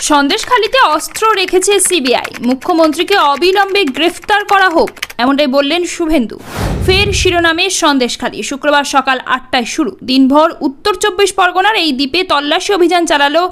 সন্দেশখালিতে অস্ত্র রেখেছে সিবিআই। মুখ্যমন্ত্রীকে অবিলম্বে গ্রেফতার করা হোক। এমনটাই বললেন শুভেন্দু। ফের শিরোনামে সন্দেশখালী। শুক্রবার সকাল আটটায় শুরু। দিনভর উত্তর চব্বিশ পরগনার এই দ্বীপে তল্লাশি অভিযান চালালো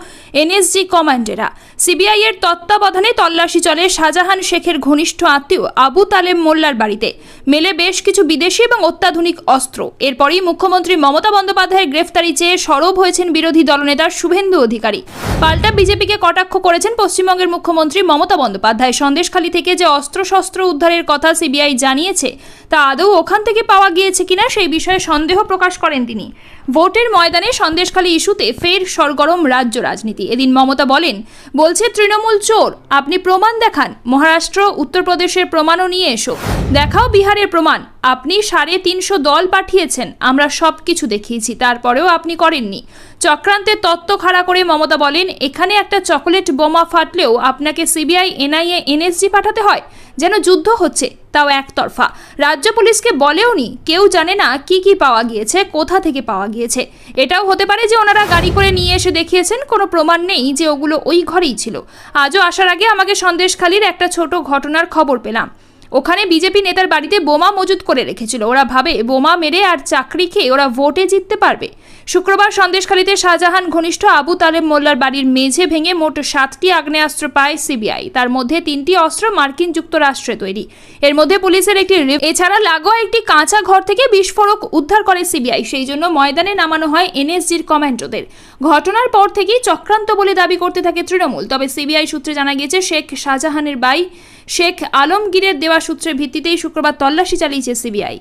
এনএসজি কমান্ডেরা। সিবিআই এর তত্ত্বাবধানে তল্লাশি চলে শাহজাহান শেখের ঘনিষ্ঠ আত্মীয় আবু তালেম মোল্লার বাড়িতে। মেলে বেশ কিছু বিদেশি এবং অত্যাধুনিক অস্ত্র। এরপরই মুখ্যমন্ত্রী মমতা বন্দ্যোপাধ্যায়ের গ্রেফতারি চেয়ে সরব হয়েছেন বিরোধী দলনেতা শুভেন্দু অধিকারী। পাল্টা বিজেপিকে কটাক্ষ করেছেন পশ্চিমবঙ্গের মুখ্যমন্ত্রী মমতা বন্দ্যোপাধ্যায়। সন্দেশখালী থেকে যে অস্ত্রশস্ত্র উদ্ধারের কথা সিবিআই জানিয়েছে, তা আদৌ ওখান থেকে পাওয়া গিয়েছে কিনা সেই বিষয়ে সন্দেহ প্রকাশ করেন তিনি। ভোটের ময়দানে সন্দেশখালী ইস্যুতে ফের সরগরম রাজ্য রাজনীতি। এদিন মমতা বলেন, বলছে, তৃণমূল চোর, আপনি প্রমাণ দেখান। মহারাষ্ট্র, উত্তরপ্রদেশের প্রমাণও নিয়ে এসো। দেখাও বিহারের প্রমাণ। আপনি সাড়ে তিনশো দল পাঠিয়েছেন, আমরা সব কিছু দেখিয়েছি, তারপরেও আপনি করেননি। চক্রান্তের তত্ত্ব খাড়া করে মমতা বলেন, এখানে একটা চকোলেট বোমা ফাটলেও আপনাকে সিবিআই, এনআইএ, এনএসজি পাঠাতে হয়, যেন যুদ্ধ হচ্ছে, তাও একতরফা। রাজ্য পুলিশকে বলেও নি, কেউ জানে না কি কি পাওয়া গিয়েছে, কোথা থেকে পাওয়া গিয়েছে। এটাও হতে পারে যে ওনারা গাড়ি করে নিয়ে এসে দেখিয়েছেন, কোনো প্রমাণ নেই যে ওগুলো ওই ঘরেই ছিল। আজও আসার আগে আমাকে সন্দেশখালির একটা ছোট ঘটনার খবর পেলাম। ওখানে বিজেপি নেতার বাড়িতে বোমা মজুত করে রেখেছিল। ওরা ভাবে বোমা মেরে আর চাকরি খেয়ে ওরা ভোটে জিততে পারবে। শুক্রবার সন্দেশখালীতে শাহজাহান ঘনিষ্ঠ আবু তালেব মোল্লার বাড়ির মেঝে ভেঙে মোট সাতটি আগ্নেয়াস্ত্র পায় সিবিআই। তার মধ্যে তিনটি অস্ত্র মার্কিন যুক্তরাষ্ট্রে তৈরি। এর মধ্যে পুলিশের একটি এছাড়া লাগোয়া একটি কাঁচা ঘর থেকে বিস্ফোরক উদ্ধার করে সিবিআই। সেই জন্য ময়দানে নামানো হয় এনএসজির কমান্ডোদের। ঘটনার পর থেকেই চক্রান্ত বলে দাবি করতে থাকে তৃণমূল। তবে সিবিআই সূত্রে জানা গিয়েছে, শেখ শাহজাহানের বাই শেখ আলমগীরের দেওয়া সূত্রের ভিত্তিতেই শুক্রবার তল্লাশি চালিয়েছে সিবিআই।